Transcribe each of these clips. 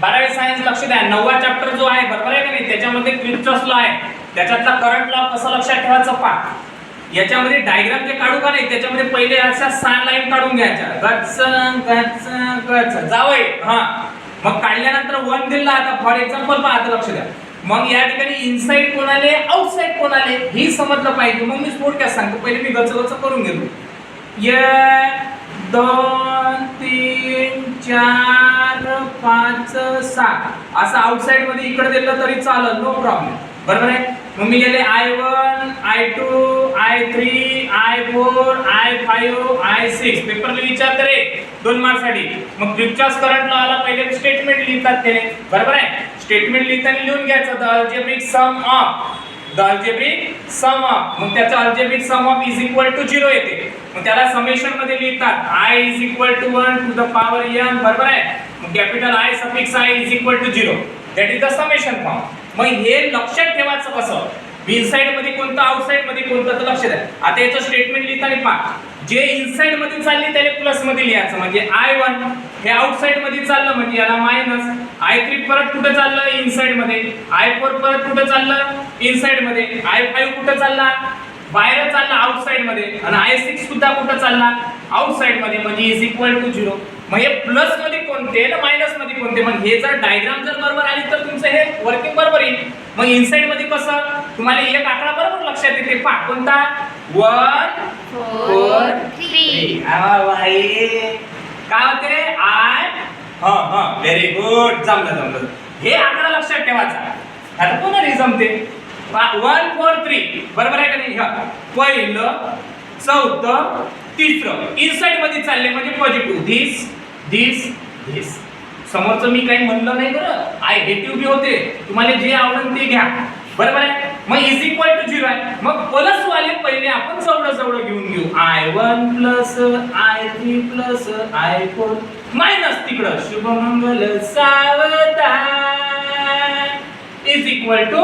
बारावी सायन्स लक्ष द्या नववा चॅप्टर जो आहे बरोबर आहे का नाही? त्याच्यामध्ये क्रिप्चॉस लॉ आहे. त्याच्यातला करंट लॉ कसं लक्षात ठेवायचं पा याच्यामध्ये डायग्राम जे काढू का नाही त्याच्यामध्ये पहिले अशा सहा लाईन काढून घ्यायच्या. गच गच गच जावय हा. मग काढल्यानंतर वन दिला आता. फॉर एक्झाम्पल पहा आता लक्ष द्या. मग या ठिकाणी इनसाईड कोण आले आउटसाईड कोण आले हे समजलं पाहिजे. मग मी थोडक्यात सांगतो पहिले मी गच गच करून घेतो. एक दोन तीन चार पाच सहा असं आउटसाइडमध्ये इकडे दिलं तरी चालत नो प्रॉब्लेम बरोबर आहे? मग मी गेले I one I two I three I four I five I six पेपरला विचारत रे दोन मार्कसाठी. मग क्रिप्चास करंट आला पहिले स्टेटमेंट लिहितात ते बरोबर आहे? स्टेटमेंट लिहिताना लिहून घ्यायचं जे मी sum of the algebraic sum of मग त्याचा algebraic sum of is equal to zero येते. मग त्याला समेशनमध्ये लिहितात. I is equal to one to the power N बरोबर आहे? मग capital I suffix I is equal to zero that is the summation form मग हे लक्षात ठेवायचं कसं? इनसाइडमध्ये कोणतं आउटसाइडमध्ये कोणतं तर लक्ष द्या. आता याचं स्टेटमेंट लिहिताना पहा. जे इनसाइडमध्ये चालले त्याला प्लसमध्ये लिहायचं म्हणजे आय वन हे आउटसाइडमध्ये चाललं म्हणजे याला मायनस आय थ्री परत कुठं चाललं? इनसाइडमध्ये. आय फोर परत कुठं चाललं? इनसाइडमध्ये. आय फाईव्ह कुठं चालला? बाहेर चालला आउटसाइडमध्ये. आणि आय सिक्स सुद्धा कुठं चालला? आउटसाइडमध्ये. म्हणजे इज इक्वल टू झिरो मग हे प्लसमध्ये कोणते? ना मायनसमध्ये कोणते? मग हे जर डायग्राम जर बरोबर आली तर तुमचं हे वर्किंग बरोबर येईल. मग इनसाइडमध्ये कसं? तुम्हाला एक आकडा बरोबर लक्षात येते. पहा कोणता? वन फोर थ्री काय होते रे? आय हा हा. व्हेरी गुड जमलं जमलं. हे आकडा लक्षात ठेवायचा. आता पुन्हा जमते वन फोर थ्री बरोबर आहे का नाही? हा. पहिलं चौथं तिसरं. इनसाइडमध्ये चालले म्हणजे पॉझिटिव्ह धीस धीस धीस समोरचं मी काही म्हणलं नाही बरं. आय हेटिव्ह बी होते. तुम्हाला जे आवडेल ते घ्या. बरोबर आहे? मग इज इक्वल टू झिरो आहे. मग प्लस वाले पहिले आपण जवळ जवळ घेऊन घेऊ. I one plus I three plus I four minus तिकडं. शुभमंगल सावधान. Is equal to.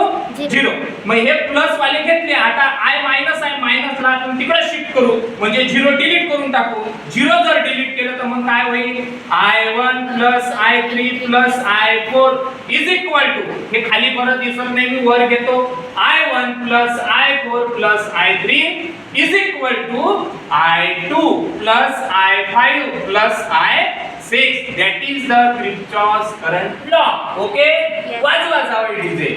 झिरो मग हे प्लस वाले घेतले. आता आय मायनस आहे मायनसला आपण तिकडे शिफ्ट करू. म्हणजे झिरो डिलीट करून टाकू. झिरो जर डिलीट केलं तर मग काय होईल? I one plus I three plus I four is equal to हे खाली परत दिसत नाही मी वर घेतो. I one plus I four plus I three is equal to I two plus I five plus I six that is the Kirchhoff's current law okay. वाजवा जावं डीजे